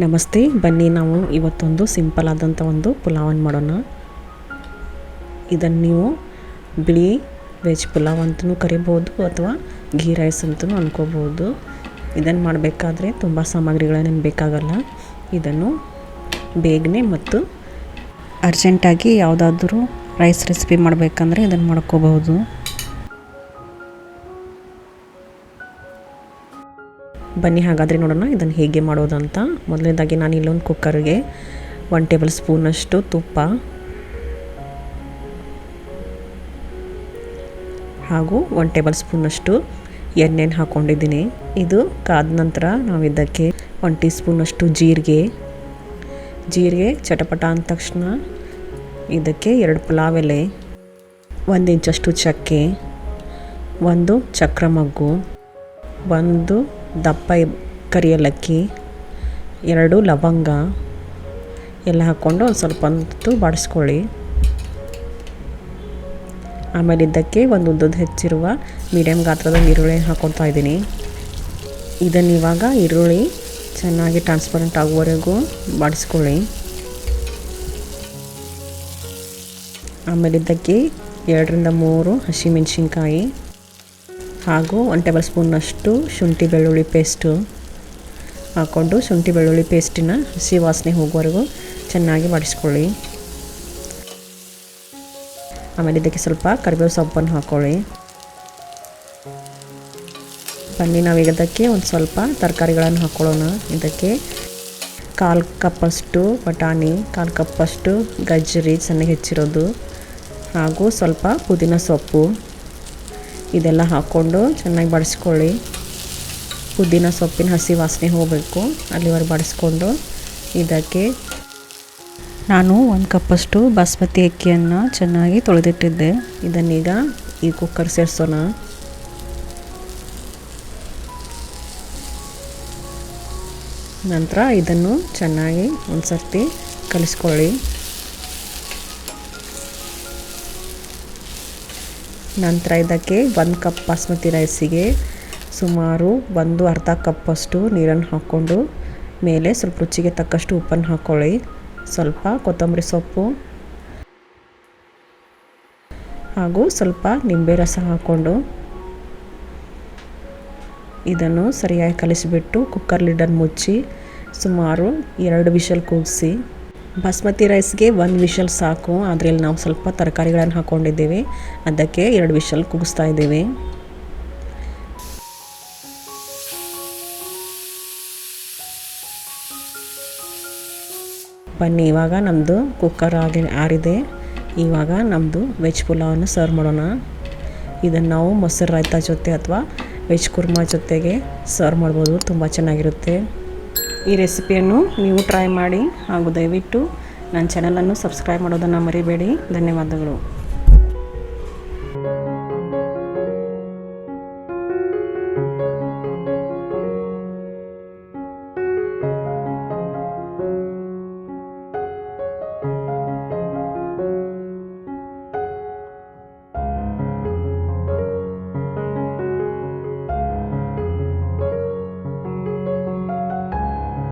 ನಮಸ್ತೆ, ಬನ್ನಿ ನಾವು ಇವತ್ತೊಂದು ಸಿಂಪಲ್ ಆದಂಥ ಒಂದು ಪುಲಾವನ್ನು ಮಾಡೋಣ. ಇದನ್ನು ನೀವು ಬಿಳಿ ವೆಜ್ ಪುಲಾವ್ ಅಂತಲೂ ಕರಿಬೋದು ಅಥವಾ ಘೀ ರೈಸ್ ಅಂತಲೂ ಅಂದ್ಕೋಬೋದು ಇದನ್ನು ಮಾಡಬೇಕಾದ್ರೆ ತುಂಬ ಸಾಮಗ್ರಿಗಳೇನೇನು ಬೇಕಾಗಲ್ಲ. ಇದನ್ನು ಬೇಗನೆ ಮತ್ತು ಅರ್ಜೆಂಟಾಗಿ ಯಾವುದಾದ್ರೂ ರೈಸ್ ರೆಸಿಪಿ ಮಾಡಬೇಕಂದ್ರೆ ಇದನ್ನು ಮಾಡ್ಕೋಬಹುದು. ಬನ್ನಿ, ಹಾಗಾದರೆ ನೋಡೋಣ ಇದನ್ನು ಹೇಗೆ ಮಾಡೋದಂತ ಮೊದಲನೇದಾಗಿ ನಾನು ಇಲ್ಲೊಂದು ಕುಕ್ಕರ್ಗೆ ಒನ್ ಟೇಬಲ್ ಸ್ಪೂನಷ್ಟು ತುಪ್ಪ ಹಾಗೂ ಒನ್ ಟೇಬಲ್ ಸ್ಪೂನಷ್ಟು ಎಣ್ಣೆನ ಹಾಕ್ಕೊಂಡಿದ್ದೀನಿ ಇದು ಕಾದ ನಂತರ ನಾವು ಇದಕ್ಕೆ ಒನ್ ಟೀ ಸ್ಪೂನಷ್ಟು ಜೀರಿಗೆ. ಜೀರಿಗೆ ಚಟಪಟ ಅಂದ ತಕ್ಷಣ ಇದಕ್ಕೆ ಎರಡು ಪುಲಾವ್ ಎಲೆ, ಒಂದು ಇಂಚಷ್ಟು ಚಕ್ಕೆ, ಒಂದು ಚಕ್ರ ಮಗ್ಗು ಒಂದು ದಪ್ಪ ಕರಿಯಲಕ್ಕಿ ಎರಡು ಲವಂಗ, ಎಲ್ಲ ಹಾಕ್ಕೊಂಡು ಒಂದು ಸ್ವಲ್ಪ ಹೊತ್ತು ಬಾಡಿಸ್ಕೊಳ್ಳಿ. ಆಮೇಲೆ ಇದಕ್ಕೆ ಒಂದು ಉದ್ದದ ಹೆಚ್ಚಿರುವ ಮೀಡಿಯಮ್ ಗಾತ್ರದ ಈರುಳ್ಳಿ ಹಾಕ್ಕೊಳ್ತಾ ಇದ್ದೀನಿ. ಇದನ್ನು ಇವಾಗ ಈರುಳ್ಳಿ ಚೆನ್ನಾಗಿ ಟ್ರಾನ್ಸ್ಪರೆಂಟ್ ಆಗುವವರೆಗೂ ಬಾಡಿಸ್ಕೊಳ್ಳಿ. ಆಮೇಲೆ ಇದಕ್ಕೆ ಎರಡರಿಂದ ಮೂರು ಹಸಿಮೆಣಸಿನ್ಕಾಯಿ ಹಾಗೂ ಒನ್ ಟೇಬಲ್ ಸ್ಪೂನಷ್ಟು ಶುಂಠಿ ಬೆಳ್ಳುಳ್ಳಿ ಪೇಸ್ಟು ಹಾಕ್ಕೊಂಡು ಶುಂಠಿ ಬೆಳ್ಳುಳ್ಳಿ ಪೇಸ್ಟಿನ ಹಸಿ ವಾಸನೆ ಹೋಗುವವರೆಗೂ ಚೆನ್ನಾಗಿ ಬಾಡಿಸ್ಕೊಳ್ಳಿ ಆಮೇಲೆ ಇದಕ್ಕೆ ಸ್ವಲ್ಪ ಕರಿಬೇವು ಸೊಪ್ಪನ್ನು ಹಾಕ್ಕೊಳ್ಳಿ ಬನ್ನಿ ನಾವೀಗ ಇದಕ್ಕೆ ಒಂದು ಸ್ವಲ್ಪ ತರಕಾರಿಗಳನ್ನು ಹಾಕ್ಕೊಳ್ಳೋಣ ಇದಕ್ಕೆ ಕಾಲು ಕಪ್ಪಷ್ಟು ಬಟಾಣಿ, ಕಾಲು ಕಪ್ಪಷ್ಟು ಗಜ್ಜರಿ ಚೆನ್ನಾಗಿ ಹೆಚ್ಚಿರೋದು ಹಾಗೂ ಸ್ವಲ್ಪ ಪುದೀನ ಸೊಪ್ಪು. ಇದೆಲ್ಲ ಹಾಕ್ಕೊಂಡು ಚೆನ್ನಾಗಿ ಬಡಿಸ್ಕೊಳ್ಳಿ. ಪುದೀನ ಸೊಪ್ಪಿನ ಹಸಿ ವಾಸನೆ ಹೋಗಬೇಕು. ಅಲ್ಲಿವರೆಗೆ ಬಡಿಸ್ಕೊಂಡು ಇದಕ್ಕೆ ನಾನು ಒಂದು ಕಪ್ಪಷ್ಟು ಬಾಸ್ಮತಿ ಅಕ್ಕಿಯನ್ನು ಚೆನ್ನಾಗಿ ತೊಳೆದಿಟ್ಟಿದ್ದೆ. ಇದನ್ನೀಗ ಈ ಕುಕ್ಕರ್ ಸೇರಿಸೋಣ. ನಂತರ ಇದನ್ನು ಚೆನ್ನಾಗಿ ಒಂದು ಸರ್ತಿ ಕಲಿಸ್ಕೊಳ್ಳಿ. ನಂತರ ಇದಕ್ಕೆ ಒಂದು ಕಪ್ ಬಾಸ್ಮತಿ ರೈಸಿಗೆ ಸುಮಾರು ಒಂದು ಅರ್ಧ ಕಪ್ಪಷ್ಟು ನೀರನ್ನು ಹಾಕ್ಕೊಂಡು ಮೇಲೆ ಸ್ವಲ್ಪ ರುಚಿಗೆ ತಕ್ಕಷ್ಟು ಉಪ್ಪನ್ನು ಹಾಕ್ಕೊಳ್ಳಿ ಸ್ವಲ್ಪ ಕೊತ್ತಂಬರಿ ಸೊಪ್ಪು ಹಾಗೂ ಸ್ವಲ್ಪ ನಿಂಬೆ ರಸ ಹಾಕ್ಕೊಂಡು ಇದನ್ನು ಸರಿಯಾಗಿ ಕಲಿಸಿಬಿಟ್ಟು ಕುಕ್ಕರ್ ಲಿಡನ್ನು ಮುಚ್ಚಿ ಸುಮಾರು ಎರಡು ವಿಷಲ್ ಕೂಗಿಸಿ ಬಾಸ್ಮತಿ ರೈಸ್ಗೆ ಒಂದು ವಿಷಲ್ ಸಾಕು. ಅದರಲ್ಲಿ ನಾವು ಸ್ವಲ್ಪ ತರಕಾರಿಗಳನ್ನು ಹಾಕ್ಕೊಂಡಿದ್ದೀವಿ ಅದಕ್ಕೆ ಎರಡು ವಿಷಲ್ ಕುಗಿಸ್ತಾ ಇದ್ದೀವಿ. ಬನ್ನಿ, ಇವಾಗ ನಮ್ಮದು ಕುಕ್ಕರ್ ಆಗಿ ಆರಿದೆ. ಇವಾಗ ನಮ್ಮದು ವೆಜ್ ಪುಲಾವನ್ನು ಸರ್ವ್ ಮಾಡೋಣ. ಇದನ್ನು ನಾವು ಮೊಸರು, ರಾಯ್ತ ಜೊತೆ ಅಥವಾ ವೆಜ್ ಕುರ್ಮಾ ಜೊತೆಗೆ ಸರ್ವ್ ಮಾಡ್ಬೋದು. ತುಂಬ ಚೆನ್ನಾಗಿರುತ್ತೆ. ಈ ರೆಸಿಪಿಯನ್ನು ನೀವು ಟ್ರೈ ಮಾಡಿ ಹಾಗೂ ದಯವಿಟ್ಟು ನನ್ನ ಚಾನಲನ್ನು ಸಬ್ಸ್ಕ್ರೈಬ್ ಮಾಡೋದನ್ನು ಮರಿಬೇಡಿ. ಧನ್ಯವಾದಗಳು.